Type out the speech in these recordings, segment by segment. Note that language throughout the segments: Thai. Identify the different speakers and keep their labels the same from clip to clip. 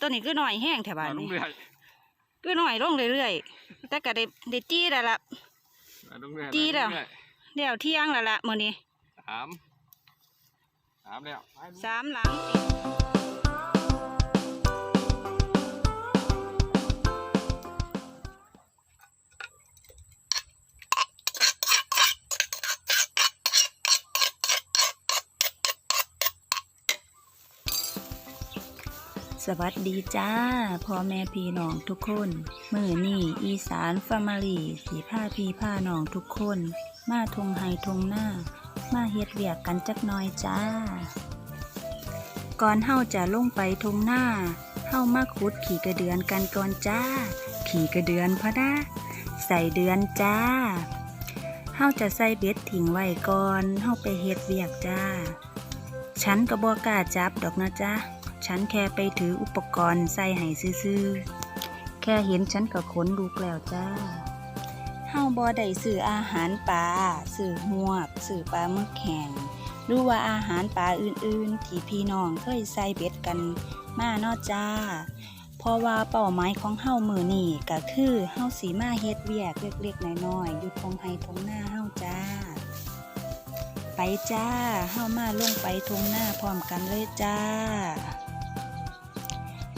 Speaker 1: ตัวนี้ก็หน่อยแห้งแถวบ้าน
Speaker 2: เอาลง
Speaker 1: นี่
Speaker 2: เรื่อย
Speaker 1: ก็หน่อยลงเรื่อยๆแต่ก็ได้ได้จี้แล้วล่ะ
Speaker 2: เอาลงเรื่อย
Speaker 1: จี้แล้ว
Speaker 2: เอางเรื่อย
Speaker 1: เดี๋ยวเที่ยงแล้วล่ะมื้อนี้
Speaker 2: สามสามแล้วไป
Speaker 1: สามหลัง
Speaker 3: วัสดีจ้าพ่อแม่พี่น้องทุกคนมื่อนี่อีสานฟามารีสีผ้าพี่ผ้าน้องทุกคน มาทงไฮทงหน้า มาเฮ็ดเวียกกันจักน่อยจ้า ก่อนเฮาจะลงไปทงหน้าเฮามาขุดขี่กระเดือนกันก่อนจ้า ขี่กระเดือนพะนะใส่เดือนจ้าเฮาจะใส่เบ็ดทิ้งไว้ก่อนเฮาไปเฮ็ดเวียกจ้า ฉันก็บอกกาจับดอกนะจ๊ะ ฉันแค่ไปถืออุปกรณ์ใส่ให้ซื่อๆ แค่เห็นฉันก็ขนลุกแล้วจ้าเฮาบ่ได้ซื้ออาหารปลาซื้อหวกซื้อปลาหมึกแข็งหรือว่าอาหารปลาอื่นๆ ที่พี่น้องเคยใส่เบ็ดกันมาเนาะจ้า เพราะว่าเป้าหมายของเฮามือนี่ก็คือเฮาสีมาเฮ็ดเวียกเล็กๆน้อยๆอยู่ทงไฮทงหน้าเฮาจ้า ไปจ้าเฮามาลงไปทงหน้าพร้อมกันเลยจ้า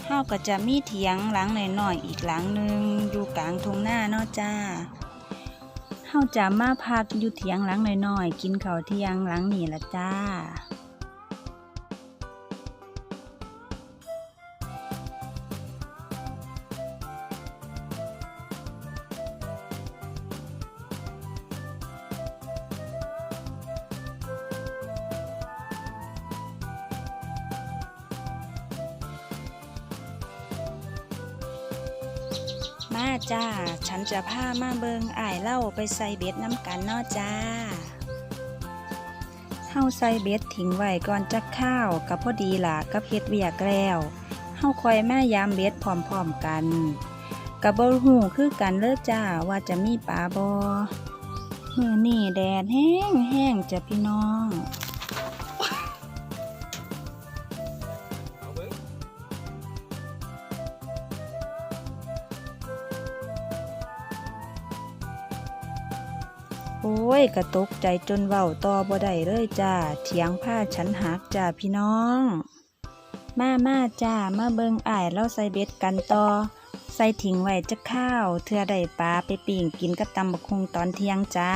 Speaker 3: เฮาก็จะมีเถียงหลังหน่อยๆอีกหลังหนึ่งอยู่กลางทงหน้าเนาะจ้าเฮาจะมาพักอยู่เถียงหลังหน่อยๆกินข้าวเที่ยงหลังนี่ละจ้า มาจ้า ฉันจะพามาเบิงอ้ายเล่าไปใส่เบ็ดน้ำกันเนาะจ้าเฮาใส่เบ็ดทิ้งไว้ก่อนจะข้าวกับพอดีล่ะกับเฮ็ดเวียกแล้วเฮาคอยแมายามเบ็ดพร้อมๆกันกับบ่ฮู้คือกันเด้อจ้าว่าจะมีปลาบ่มื้อนี้แดดแห้งแห้งจะพี่น้อง ยกระตกใจจนเว้าต่อบ่ได้เลยจ้าเถียงผ้าฉันหักจ้าพี่น้อง มามาจ้ามาเบิงอ้ายเราใส่เบ็ดกันต่อ ใส่ถิงไว้จะข้าว เธอได้ปลาไปปิ่งกินกับตำบักคงตอนเที่ยงจ้า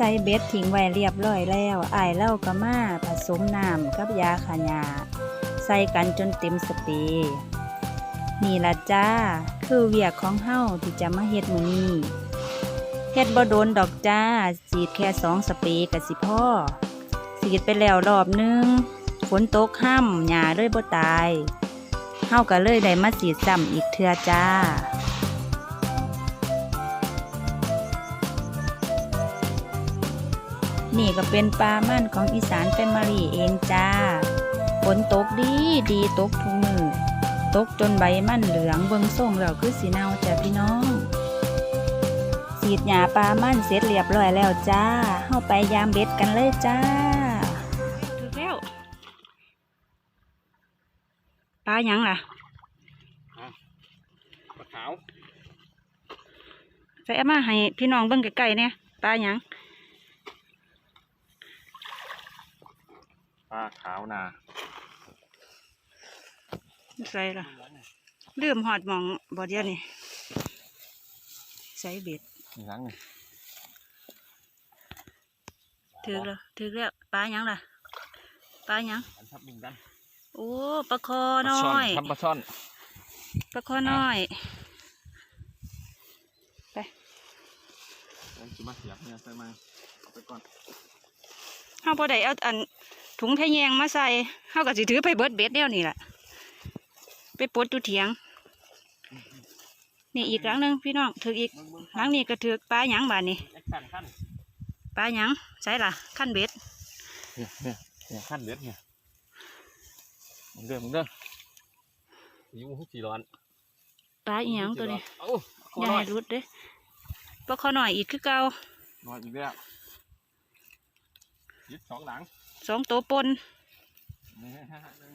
Speaker 3: ใส่เบ็ดทิ้งไว้เรียบร้อยแล้วอายเล่าก็มาผสมน้ำกับยาขายาใส่กันจนเต็มสเปรย์นี่ละจ้า คือเวียกของเฮาที่จะมาเฮ็ดมือนี้เฮ็ดบ่โดนดอกจ้าสีดแค่สองสเปรย์ก็สิพ่อสิสีดไปแล้วรอบนึงฝนตกห้ำหญ้าเลยบ่ตายเฮาก็เลยได้มาสีดซ้ำอีกเทื่อจ้า นี่ก็เป็นปลามั่นของอีสานแฟมิลี่เองจ้าฝนตกดีดีตกทุกมือตกจนใบมันเหลืองเบิงส่งแล้วคือสีเนาจ้ะพี่น้องสีดหญ้าปลามั่นเสร็จเรียบร้อยแล้วจ้าเข้าไปยามเบ็ดกันเลยจ้า
Speaker 1: ถึกแล้วปลาหยังล่ะ
Speaker 2: ปลาขาว
Speaker 1: ใส่เอามาให้พี่น้องเบิ่งใกล้ๆเนี่ยปลาหยัง
Speaker 2: ปลา ขาวนา
Speaker 1: ใส่ล่ะลืมหอดหมองบ่เดียวนี่ใส่เบ็ด
Speaker 2: อีกครั้งหนึ่ง
Speaker 1: ถึกแล้วถึกแล้วปลาหยังล่ะปลาหยัง
Speaker 2: อันทับบินกัน
Speaker 1: โอ้ปลาคอน้อย
Speaker 2: ทำปลาช่อน
Speaker 1: ปลาคอน้อย
Speaker 2: เอ้ยจะมาเสียบเนี่ยใส่มาเอาไปก่อน
Speaker 1: เฮาบ่ได้เอาอัน ถุงทะแยงมาใส่เฮาก็สิถือไปเบิดเบ็ดเดียวนี่ล่ะไปปลดอยู่เถียง นี่อีกครั้งหนึงพี่น้องถึกอีก
Speaker 2: เบิ่งเบิ่ง
Speaker 1: หลังนี้ก็ถึกปลาหยังบาดนี้
Speaker 2: แอคชั่นขั้น
Speaker 1: ปลาหยังใส่ล่ะขั้นเบ็ด
Speaker 2: เนี่ยเนี่ยเนี่ยขั้นเด็ดเนี่ยมึงเด้อมึงเด้ออยุ่งสีร้อน
Speaker 1: ปลาอีหยังตัวนี้
Speaker 2: เอ้าข
Speaker 1: อย่า
Speaker 2: หน่อ
Speaker 1: ให้
Speaker 2: ย
Speaker 1: รุดเด้ปลาคอน้อยอีกคือเก่า
Speaker 2: นอนอีกแล้วยึดสองหลัง
Speaker 1: สองตัวปน
Speaker 2: นี่ฮะหนึ่ง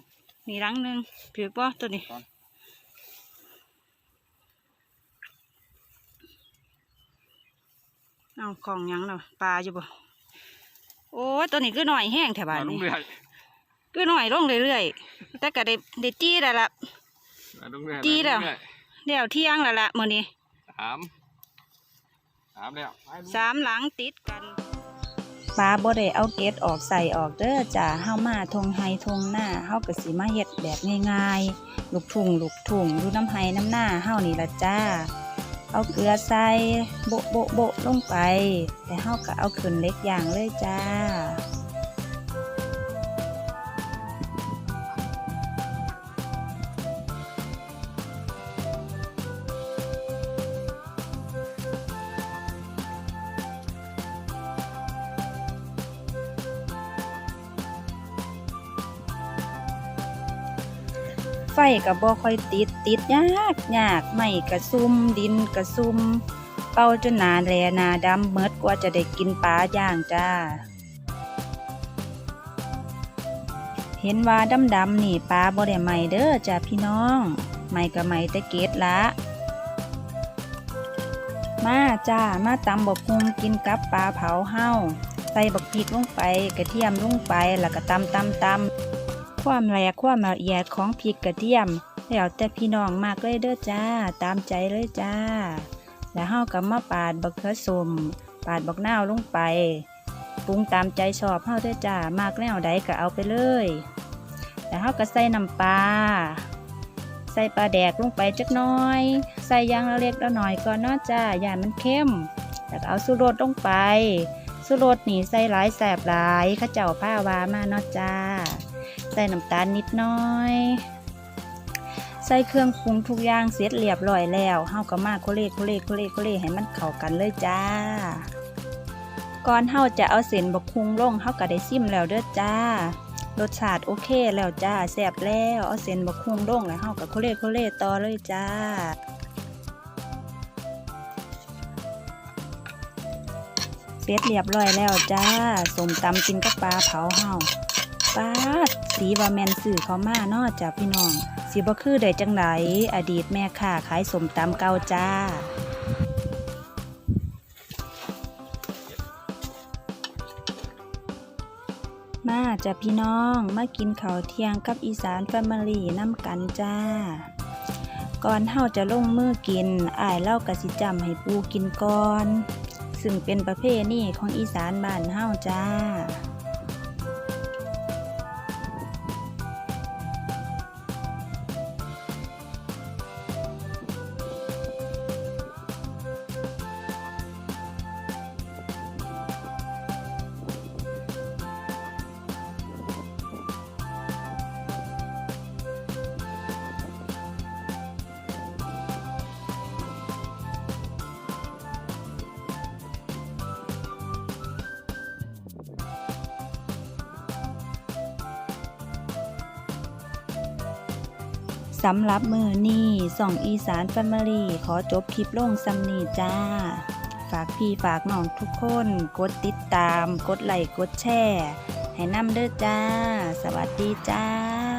Speaker 1: นี่หลังหนึงถือบ่ตัวนี้
Speaker 2: ก่อน
Speaker 1: เอาของหยังเนาะปลาอยู่บ่โอ้ยตัวนี้คือหน่อยแห้งแถวบ้าน
Speaker 2: มาล
Speaker 1: นี้
Speaker 2: งเรื่อย
Speaker 1: คือหน่อยลงเรื่อยๆแต่ก็ได้ได้จี้แล้วล่ะ
Speaker 2: มาลงเรื่อย
Speaker 1: จี้แล้ว
Speaker 2: มาเรื่อย
Speaker 1: เดี๋ยวเที่ยงแล้วล่ะมื้อนี้
Speaker 2: สามสามแล้วไปดู
Speaker 1: สามหลังติดกัน
Speaker 3: ปลาบ่ได้เอาเกล็ดออกใส่ออกเด้อจ้าเฮามาทงไฮทงหน้าเฮาก็สิมาเฮ็ดแบบง่ายๆ ลูกทุ่งลูกทุ่งดูน้ำไฮน้ำหน้าเฮานี่ละจ้า เอาเกลือใส่โบะโบะโบะลงไป แต่เฮาก็เอาขึ้นเล็กอย่างเลยจ้า ไฟกับบ่ค่อยติดติดยากยากไม่กระซุ่มดินกระซุ่มเป่าจนหนาแลนาดำเมิดกว่าจะได้กินปลาย่างจ้า เห็นว่าดำดำนี่ปลาบ่ได้ไหม้เด้อจ้าพี่น้องไหม้ก็ไหม้แต่เกตละ มาจ้ามาตำบกฮุงกินกับปลาเผาเฮาใส่บักพริกลงไปกระเทียมลงไปแล้วก็ตำตำตำ ความแหลกความละเอียดของพริกกระเทียมแล้วแต่พี่น้องมากเลยเด้อจ้า ตามใจเลยจ้า แล้วเฮาก็มาปาดบักเขือส้มปาดบักนาวลงไปปรุงตามใจชอบเฮาเด้อจ้ามากแนวใดก็เอาไปเลยแล้วเฮาก็ใส่น้ำปลาใส่ปลาแดกลงไปจักน้อย ใส่ยางละเล็กละหน่อยก่อนเนาะจ้าอย่ามันเข้มแล้วก็เอาสุรสลงไปสุรสนี่ใส่หลายแสบหลายข้าเจ้าผ้าวามาเนาะจ้า ใส่น้ำตาลนิดน้อย ใส่เครื่องปรุงทุกอย่างเสร็จเรียบร้อยแล้วเฮาก็มาโคเลโคเลโคเลโคเลให้มันเข้ากันเลยจ้า ก่อนเฮาจะเอาเส้นบกคุงลงเฮาก็ได้ซิมแล้วเด้อจ้ารสชาติโอเคแล้วจ้าแซ่บแล้วเอาเส้นบกคุงลงแล้วเฮาก็โคเลโคเลต่อเลยจ้าเสร็จเรียบร้อยแล้วจ้าสมตำกินกับปลาเผาเฮา ป้าสีว่าแมนสื่อเขามานอจ้าพี่น้อง สีบ่คือได้จังไหนอดีตแม่ค้าขายสมตำเก่าจ้ามาจ้ะพี่น้องมากินข้าวเที่ยงกับอีสานแฟมิลี่น้ำกันจ้า ก่อนเฮาจะลงมือกินอ้ายเล่ากะสิจำให้ปูกินก่อน ซึ่งเป็นประเพณีของอีสานบ้านเฮาจ้า สำหรับมือนี่ส่องอีสานแฟมิลี่ขอจบคลิปลงซัมนีจ้า ฝากพี่ฝากน้องทุกคน กดติดตาม กดไลค์กดแชร์ให้นำเด้อจ้า สวัสดีจ้า